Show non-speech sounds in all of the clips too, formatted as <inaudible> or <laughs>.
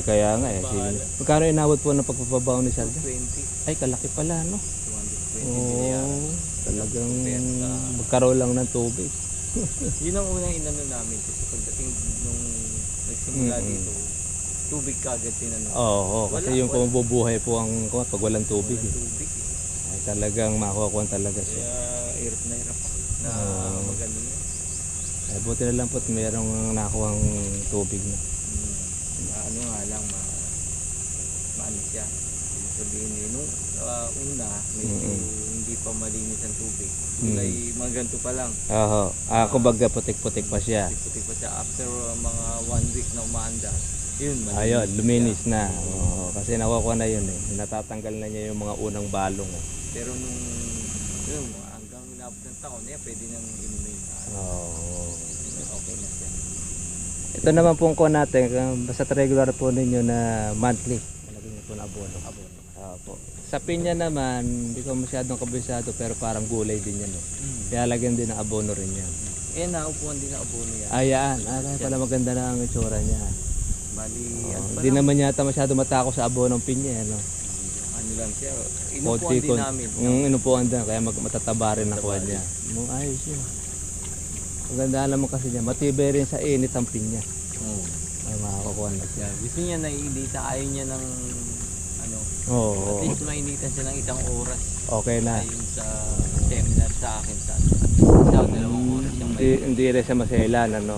Eh kaya nga eh. Sige. Bahala. Magkano inabot po ng pagpapabaw ni Salda? 20. Ay, kalaki pala, no? 220 Oo, binayaran. talagang Oferta. magkaroon lang ng tubig. <laughs> Yun ang unang inano namin kasi pagdating nung nagsimula Mm-mm. dito, tubig kagad tinanong. Oo, oo, kasi Wala, yung wala. po ang kung pag walang tubig. Walang Eh. tubig eh. Ay, talagang makukuha talaga siya. Kaya hirap na hirap na Oo. magano yun. Ay, buti na lang po at mayroong nakuha tubig na. Hmm. Ano nga lang, ma maano siya. Ibig sabihin eh, nung ah, una, medyo Mm-mm. hindi pa malinis ang tubig. Mm. Kulay mga ganito pa lang. Oo, ah, kumbaga putik-putik pa siya. Putik pa siya. After uh, mga one week na umaanda, yun, malinis Ayun, siya. luminis na. Oo, kasi nakukuha na yun eh. Natatanggal na niya yung mga unang balong. Eh. Pero nung, yun, hanggang inabot ng taon, eh, pwede nang inumin. Ah, Oo. Okay na siya. Ito naman pong ko natin, basta regular po ninyo na monthly. Malagyan niyo po na abono. Abono. Oo po. Sa pinya naman, hindi ko masyadong kabisado pero parang gulay din yan. Eh. Kaya lagyan din ng abono rin yan. Eh, naupuan din ang abono yan. Ayan, ah, kaya pala maganda na ang itsura niya. Bali, pa Hindi naman yata masyado matako sa abonong pinya. Ano? ano lang siya. Inupuan din namin. Mm, inupuan din, kaya mag, matataba rin ang kuha niya. Ayos yun. Maganda naman kasi niya, matibay rin sa init ang pinya. Oo. Ay makakakuha na siya. Gusto niya naiinita, ayaw niya ng Oo, at least mainitan siya ng isang oras okay na. ayon sa seminar sa akin sa at least daw dalawang oras siyang Hindi, hindi rin siya maselan, ano.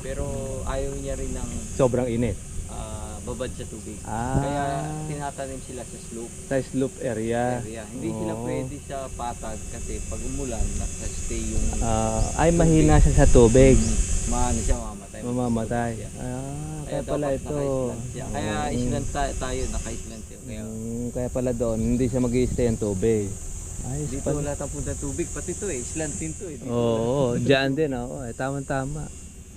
Pero ayaw niya rin ng Sobrang init. ah, babad sa tubig. Ah. Kaya tinatanim sila sa slope Sa slope area. area. Hindi sila Oo. pwede sa patag kasi pag umulan, nasa-stay yung Ah, ay mahina siya sa tubig. maano siya mamamatay. Mamamatay. Siya. Ah, Kaya kaya pala dapat ito. naka-island siya. Kaya Mm. island ta- tayo, siya. Kaya Mm, kaya pala doon, hindi siya mag stay ang tubig. Ayos dito pala. wala tapos na tubig. Pati ito eh, island din to eh. Dito Oo, dyan din. Oo, eh, tama-tama.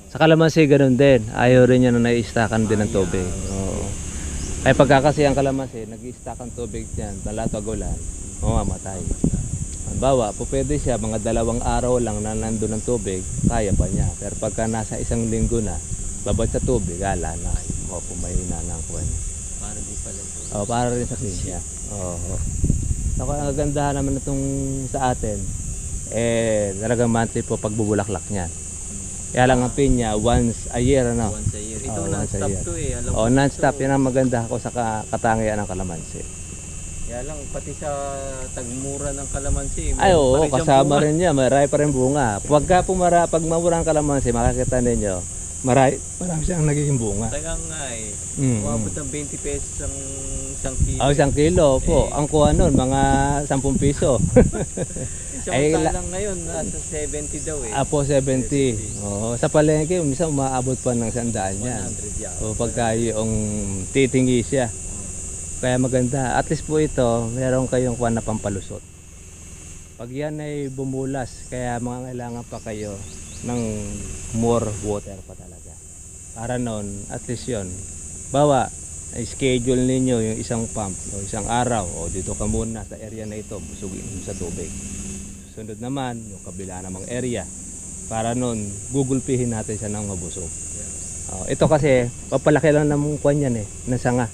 Sa kalamansi, ganun din. Ayaw rin niya na nai-stackan din ng tubig. Oo. Ay pagka kasi ang kalamansi, nag-stack ang tubig dyan, lalo pag ulan, mamamatay. Halimbawa, po pwede siya, mga dalawang araw lang na nandun ng tubig, kaya pa niya. Pero pagka nasa isang linggo na, babad sa tubig, ala na. O, pumahina na ang kuwan. Ito. Oh, para rin sa kisya. Oo. Ako ang kagandahan naman itong sa atin, eh, talagang monthly po pagbubulaklak niyan. Kaya lang ang pinya, once a year, ano? Once a year. Ito a non-stop to eh. Alam Oh, non-stop. Yan ang maganda ako sa ka- katangian ng kalamansi. Kaya lang, pati sa tagmura ng kalamansi. Ay, oo, kasama rin niya. Marami pa rin bunga. Pagka pumara, pag mawura ang kalamansi, makakita ninyo, marami, marami siyang nagiging bunga. Tagang nga eh. Mm. Umabot ng 20 pesos ang isang kilo. Oh, isang kilo po. Eh. Ang kuha nun, mga 10 piso. <laughs> Ay, la- lang ngayon, nasa 70 daw eh. Apo 70. Oo, sa palengke, minsan umaabot pa ng sandaan yan. 100 yan. O pagka yung titingi siya. Kaya maganda. At least po ito, meron kayong kuwan na pampalusot. Pag yan ay bumulas, kaya mga kailangan pa kayo ng more water pa talaga. Para noon, at least yon Bawa, schedule ninyo yung isang pump o isang araw o dito ka muna sa area na ito, busugin sa tubig. Sunod naman, yung kabila namang area. Para noon, gugulpihin natin siya ng mabusog. Oh, ito kasi, papalaki lang ng kwan yan eh, ng sanga.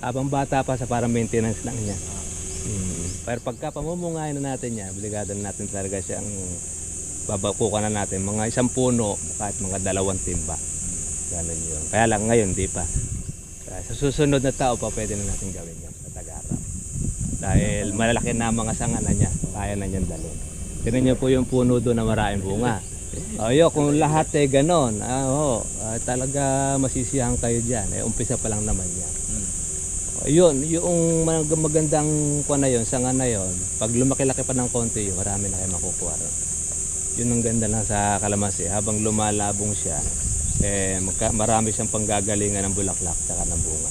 Habang bata pa sa para maintenance lang niya. Mm. Pero pagka pamumungahin na natin yan, obligado na natin talaga siyang babakukan na natin. Mga isang puno, kahit mga dalawang timba. Ganun yun. Kaya lang ngayon, di pa. Sa susunod na tao pa, pwede na natin gawin yan sa Tagarap. Dahil malalaki na mga sanga na niya, kaya na niyan dalhin. Tignan niyo po yung puno doon na maraming bunga. Ayo, kung lahat ay ganon, ah, oo, ah, talaga masisiyahan kayo dyan. Eh, umpisa pa lang naman yan. Ayun, yung mag- magandang kuha na yun, sanga na yun, pag lumaki-laki pa ng konti yun, marami na kayo makukuha. Yun ang ganda lang sa kalamansi. Habang lumalabong siya, eh, magka, marami siyang panggagalingan ng bulaklak tsaka ng bunga.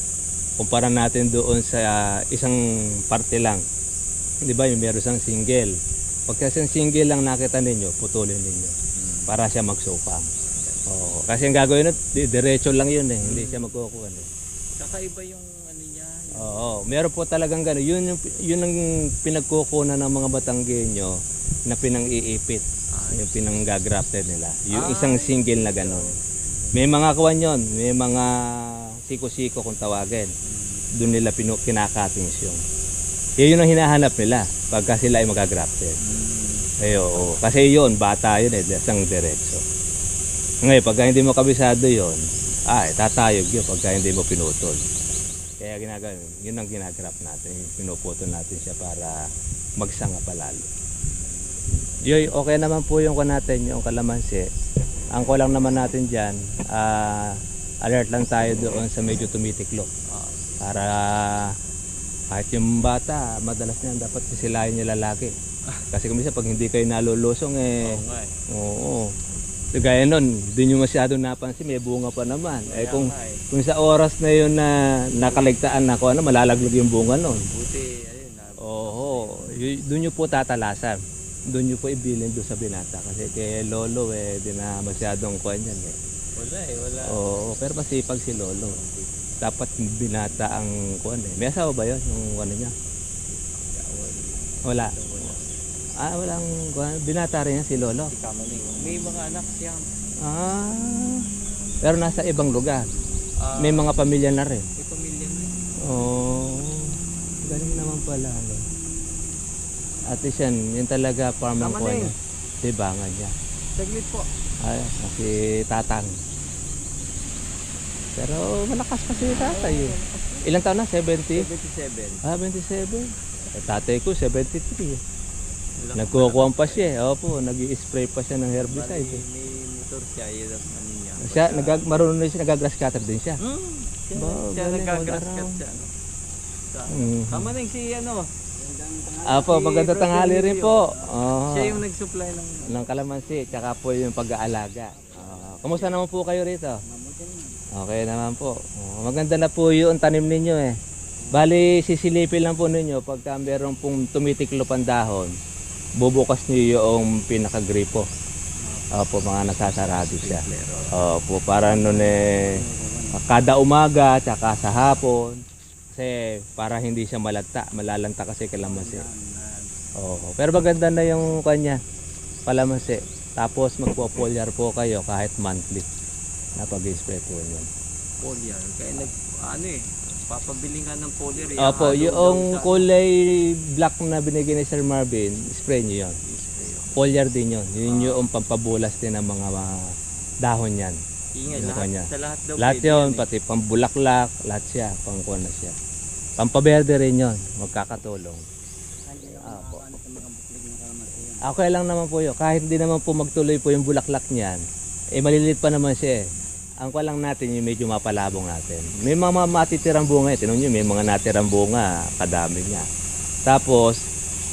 Kumpara natin doon sa isang parte lang. Di ba yung meron siyang single. Pagka isang single lang nakita ninyo, putulin ninyo para siya magsopa. Oo. Kasi ang gagawin nun, di- diretso lang yun eh. Hindi siya magkukuha. Eh. Kakaiba yung ano niya. Yung, Oo, meron po talagang gano'n. Yun, yung, yun ang pinagkukunan ng mga Batanggenyo na pinang-iipit. Ah, Yung pinang-grafted nila. Yung Ah. isang single na gano'n. May mga kuwan yon, may mga siko-siko kung tawagin. Doon nila pinu kinakatings yung. Yun ang hinahanap nila pagka sila ay magagrafted. Ay, oo. Kasi yun, bata yun eh, isang diretso. Ngayon, pagka hindi mo kabisado yun, ay, tatayog yun pagka hindi mo pinutol. Kaya ginagawa, yun ang ginagrap natin. Pinuputol natin siya para magsanga palalo. Yoy, okay naman po yung ko natin, yung kalamansi. Ang kulang naman natin dyan, ah, alert lang tayo doon sa medyo tumitiklop. Para kahit yung bata, madalas niyan dapat sisilayan nila lagi. Kasi kung minsan pag hindi kayo nalulusong eh, oo nga eh. oo. So, gaya nun, di nyo masyadong napansin, may bunga pa naman. Eh kung, eh. kung sa oras na yun na nakaligtaan na kung ano, malalaglag yung bunga nun. Buti, ayun. Oo, doon nyo po tatalasan. Doon nyo po ibilin doon sa binata. Kasi kay Lolo eh, di na masyadong kuhan yan eh. Wala eh, wala. Oo, pero masipag si Lolo. Dapat binata ang kuhan eh. May asawa ba yun? Yung ano niya? Wala. Ah, walang kuhan. Binata rin yan si Lolo. Si Kamaling. May mga anak siyang. Ah, pero nasa ibang lugar. ah, May mga pamilya na rin. may pamilya na. Oo. galing naman pala. No? At least yan, yun talaga farm ng Tama kuha na niya. Tibangan niya. Saglit po. Ay, si Tatang. Pero malakas pa si tatay eh. Ilang taon na? 70? 77. Ah, 27. Eh, tatay ko, 73 eh. Wala Nagkukuha pa siya eh. Opo, nag spray pa siya ng Bali, herbicide eh. may motor siya, yun ang ano niya. Siya, nagag, marunong na siya, nagagrass cutter din siya. Hmm, siya, Ba, siya galing, nagagrass cut siya. No? Sa, Mhm. Tama na yung si ano. Apo, maganda tanghali rin po. Oo. Siya yung nag-supply ng... ng kalamansi, tsaka po yung pag-aalaga. Ah, kumusta naman po kayo rito? Okay naman po. Oh, maganda na po yung tanim ninyo eh. Bali, sisilipin lang po ninyo pagka meron pong tumitiklop ang dahon, bubukas niyo yung pinakagripo. Opo, mga nasasarado siya. Opo, para nun eh, kada umaga, tsaka sa hapon, kasi para hindi siya malagta, malalanta kasi kalamansi. Oo. Pero maganda na yung kanya, kalamansi. Tapos magpo-foliar po kayo kahit monthly na pag-spray po yun. Foliar. Kaya nag... Ano eh. Papabili nga ng foliar eh. Opo, yung kulay black na binigay ni Sir Marvin, spray nyo yun. Foliar din yun. Yun yung pampabulas din ng mga mga dahon yan. Ingay, Yung lahat, kanya. sa lahat daw Lahat pwede yun, yan eh. pati pambulaklak, lahat siya, pangkuhan na siya. Pampaberde rin yun, magkakatulong. Opo. Okay lang naman po yun. Kahit hindi naman po magtuloy po yung bulaklak niyan, eh malilit pa naman siya eh. Ang kwa lang natin yung medyo mapalabong natin. May mga matitirang bunga eh. Tinan nyo, may mga natirang bunga, kadami niya. Tapos,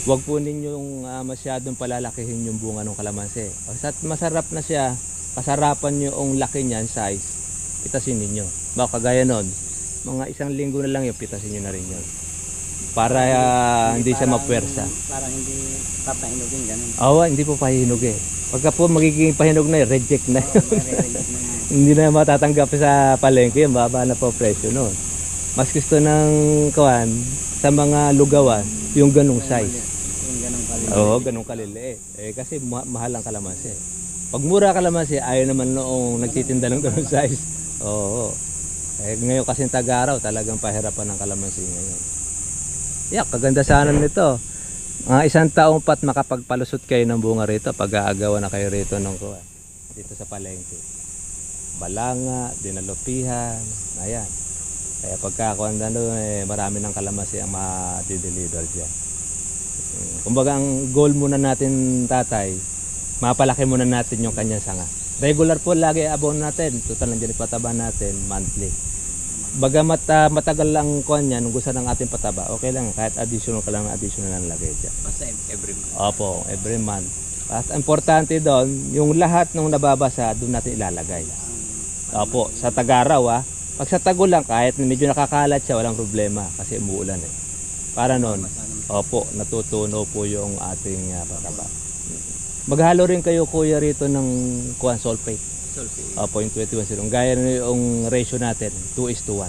wag po ninyong ah, masyadong palalakihin yung bunga ng kalamansi. Masarap na siya, kasarapan yung laki niyan, size, pitasin ninyo. Baka kagaya nun, mga isang linggo na lang yung pitasin nyo na rin yun. Para ah, hindi siya mapwersa. Parang hindi papainugin ganun. Oo, hindi po pahinog eh. Pagka po magiging pahinog na, eh, reject na. Nga. <laughs> hindi na matatanggap sa palengke, yung baba na po presyo noon. Mas gusto ng kawan sa mga lugawan, yung ganong size. Yung ganun pala. Oo, ganong kaliliit. Eh, kasi ma- mahal ang kalamansi. Pag mura kalamansi, ayaw naman noong nagtitinda ng ganong <laughs> size. Oo. Eh, ngayon kasi tag-araw, talagang pahirapan ng kalamansi ngayon. Yeah, kaganda sana nito. Mga isang taong pat makapagpalusot kayo ng bunga rito pag aagawan na kayo rito ng kuha. Dito sa palengke. Balanga, dinalupihan, ayan. Kaya pagka kuha na doon, eh, marami ng kalamansi ang ma-deliver dyan. Mm, Kumbaga ang goal muna natin tatay, mapalaki muna natin yung kanyang sanga. Regular po lagi abon natin, total nandiyan yung pataba natin monthly. Bagamat ah, matagal lang kuan yan, kung gusto ng ating pataba, okay lang, kahit additional ka lang ng additional lang lagay dyan. Basta every month. Opo, every month. At importante doon, yung lahat ng nababasa, doon natin ilalagay. Opo, sa tag-araw ah. Pag sa tagulang, kahit medyo nakakalat siya, walang problema kasi umuulan eh. Para noon, opo, natutunaw po yung ating uh, pataba. Maghalo rin kayo kuya rito ng kuan sulfate. Sulfate. Opo, yung 21 Gaya na yung ratio natin, 2 is to 1.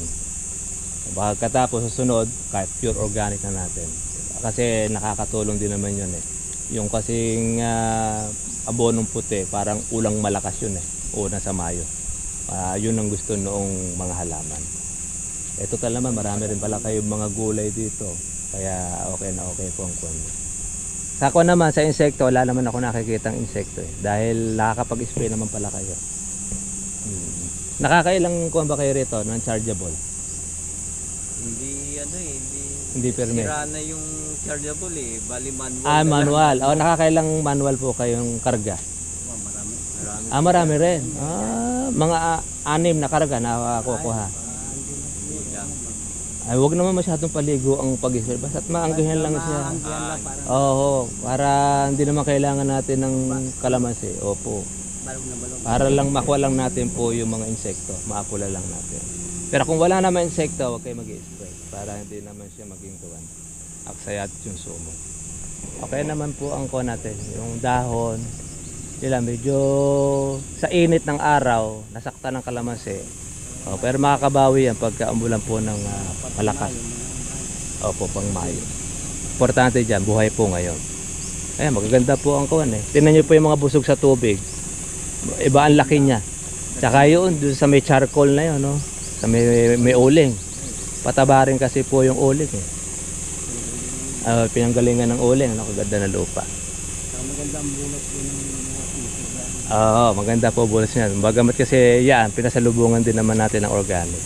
Baka katapos susunod, kahit pure organic na natin. Kasi nakakatulong din naman yun eh. Yung kasing ah, abonong puti, parang ulang malakas yun eh. Una sa Mayo. Ah, yun ang gusto noong mga halaman. Eh, total naman, marami rin pala kayong mga gulay dito. Kaya okay na okay po ang kwan. Sa ako naman, sa insekto, wala naman ako nakikitang insekto eh. Dahil nakakapag-spray naman pala kayo. Hmm. Nakakailang kuwan ba kayo rito ng chargeable? Hindi ano eh, hindi Hindi permit. sira na yung chargeable eh. Bali manual. Ah, manual. Oh, nakakailang manual po kayong karga? Oh, marami. Marami. Ah, marami rin. Ah, mga ah, anim na karga na kukuha. Ah, hindi na Hindi lang. Ay, wag naman masyadong paligo ang pag-spray. Basta't maanggihan lang siya. Maanggihan lang para Oo, para hindi naman kailangan natin ng kalamansi. Opo. balog na balog. Para lang makuha lang natin po yung mga insekto. Maapula lang natin. Pero kung wala naman insekto, huwag kayo mag-spray. Para hindi naman siya maging tuwan. Aksayat yung sumo. Okay naman po ang kuha natin. Yung dahon. Sila medyo sa init ng araw, nasakta ng kalamansi. Oh, pero makakabawi yan pagka umulan po ng ah, malakas. Opo, pang Mayo. Importante dyan, buhay po ngayon. Ayan, magaganda po ang kuwan eh. Tingnan nyo po yung mga busog sa tubig. Iba ang laki niya. Tsaka yun, dun sa may charcoal na yun, no? Sa may, may uling. Pataba rin kasi po yung uling eh. Ah, pinanggalingan ng uling, ano, kaganda na lupa. Maganda ang bulas din ng Oo, maganda po bulas niya. Bagamat kasi yan, pinasalubungan din naman natin ng organic.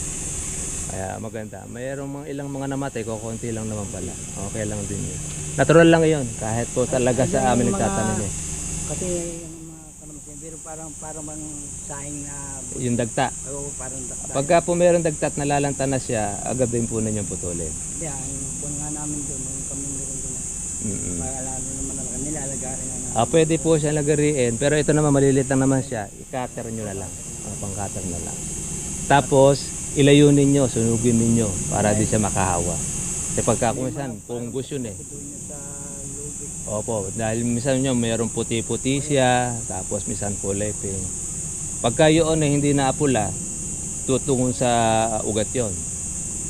Kaya maganda. Mayroong mga ilang mga namatay, kukunti lang naman pala. Okay lang din yun. Natural lang yun, kahit po talaga sa amin Yung nagtatanim eh. Kasi yung mga kalamansi, pero parang parang bang saing na Yung dagta. Oo, parang dakdak. Pagka po meron dagtat na lalanta na siya, agad din po na yung putulin. Ang kung nga namin doon, nung kami meron doon, Mm-mm. para lalo naman na nilalagarin na Ah, pwede po siya lagariin, pero ito naman malilit lang naman siya. I-cutter nyo na lang. Ah, pang-cutter na lang. Tapos, ilayo ninyo, sunugin ninyo para di siya makahawa. Kasi pagka kung minsan, punggos yun eh. Opo, dahil minsan nyo mayroong puti-puti siya, tapos minsan kulay pink. Pagka yun ay hindi naapula, tutungon sa ugat yon.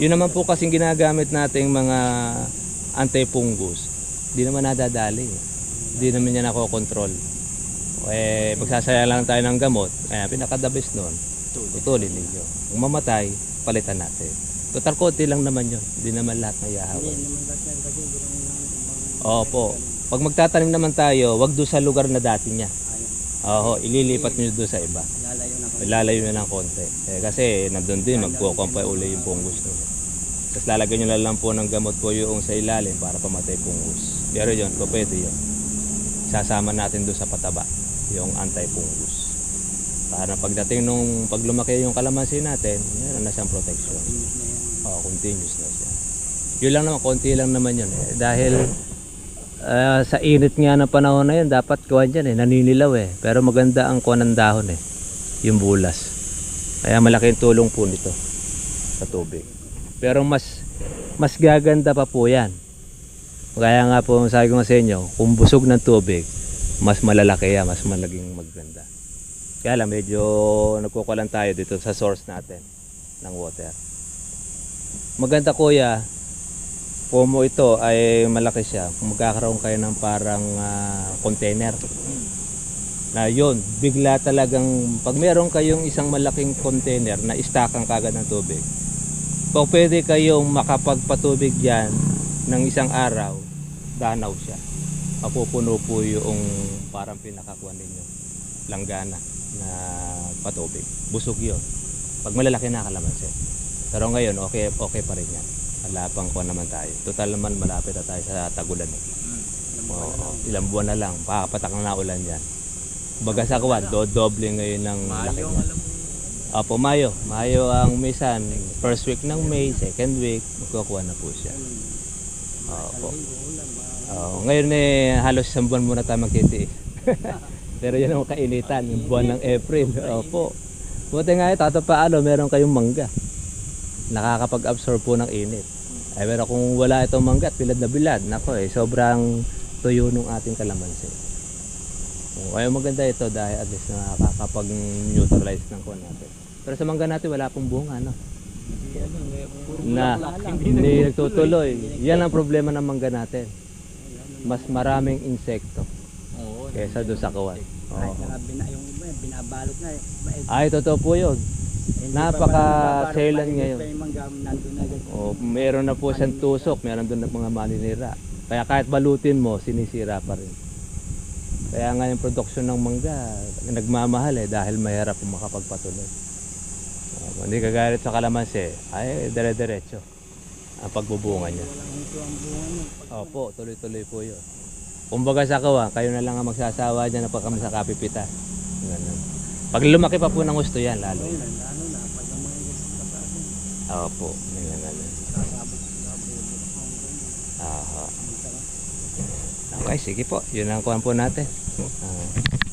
Yun naman po kasing ginagamit nating mga anti-fungus, di naman nadadali. Di naman niya nakokontrol. Eh, pagsasaya lang tayo ng gamot, kaya pinakadabis nun, tutulin ninyo. Kung mamatay, palitan natin. Total konti lang naman yun, di naman lahat na yahawan. Hindi naman lahat yan kasi. Opo. Pag magtatanim naman tayo, wag doon sa lugar na dati niya. Oo, ililipat nyo doon sa iba. lalayo na ng konti. Eh, kasi nandun din, magkukumpay uli yung pungus nyo. Tapos lalagyan nyo na lang po ng gamot po yung sa ilalim para pamatay pungus. Pero yun, po pwede yun. Sasama natin doon sa pataba, yung anti-pungus. Para pagdating nung pag yung kalamansi natin, meron na siyang protection. Oo, continuous na siya. Yun lang naman, konti lang naman yun eh. Dahil ah, sa init nga ng panahon na yun, dapat kuhan dyan eh, naninilaw eh. Pero maganda ang kuhan ng dahon eh, yung bulas. Kaya malaking tulong po nito sa tubig. Pero mas mas gaganda pa po yan. Kaya nga po sabi ko nga sa inyo, kung busog ng tubig, mas malalaki yan, mas malaging maganda. Kaya lang medyo nagkukulan tayo dito sa source natin ng water. Maganda kuya, Pomo ito ay malaki siya. Kung magkakaroon kayo ng parang ah, container. Na yun, bigla talagang, pag meron kayong isang malaking container na istakan kagad ng tubig, pag pwede kayong makapagpatubig yan ng isang araw, danaw siya. Mapupuno po yung parang pinakakuan ninyo, langgana na patubig. Busog yun. Pag malalaki na kalamansi. Pero ngayon, okay, okay pa rin yan. Malapang ko naman tayo. Total naman malapit na tayo sa tagulan. Eh. Oo, ilang buwan na lang. Papatak na ulan yan. Baga sa kuwan, do doble ngayon ng laki niya. Opo, Mayo. Mayo ang misan. First week ng May, second week, magkukuha na po siya. Opo. Oo, ngayon eh, halos isang buwan muna tayo magtitiis. <laughs> Pero yan ang kainitan, yung buwan ng April. Opo. Buti nga ito, ito paano, meron kayong mangga. Nakakapag-absorb po ng init. Ay, pero kung wala itong mangga at bilad na bilad, nako eh, sobrang tuyo ng ating kalamansi. Oh, Kaya maganda ito dahil at least nakakapag-neutralize ng kuwan natin. Pero sa mangga natin wala pong bunga, no? Hindi ano, may puro na hindi nagtutuloy. Yan ang problema ng mangga natin. Mas maraming insekto kaysa doon sa kawan. Oo. binabalot na eh. Ay, totoo po yun. Hindi pa Napaka ba nababarok, selan maliit ngayon. pa yung mangga, nandun agad. O, meron na po siyang tusok, meron doon na mga maninira. Kaya kahit balutin mo, sinisira pa rin. Kaya nga yung produksyon ng mangga, nagmamahal eh dahil mahirap kung makapagpatuloy. Uh, hindi kagalit sa kalamansi, ay dire-diretso ang pagbubunga niya. Opo, tuloy-tuloy po yun. Kumbaga sa kawa, kayo na lang ang magsasawa dyan na pag kami sa kapipita. Ganun. Pag lumaki pa po ng gusto yan, lalo. Opo, may ganun. Aha. Okay, sige po. Yun ang kuhan po natin. Ah.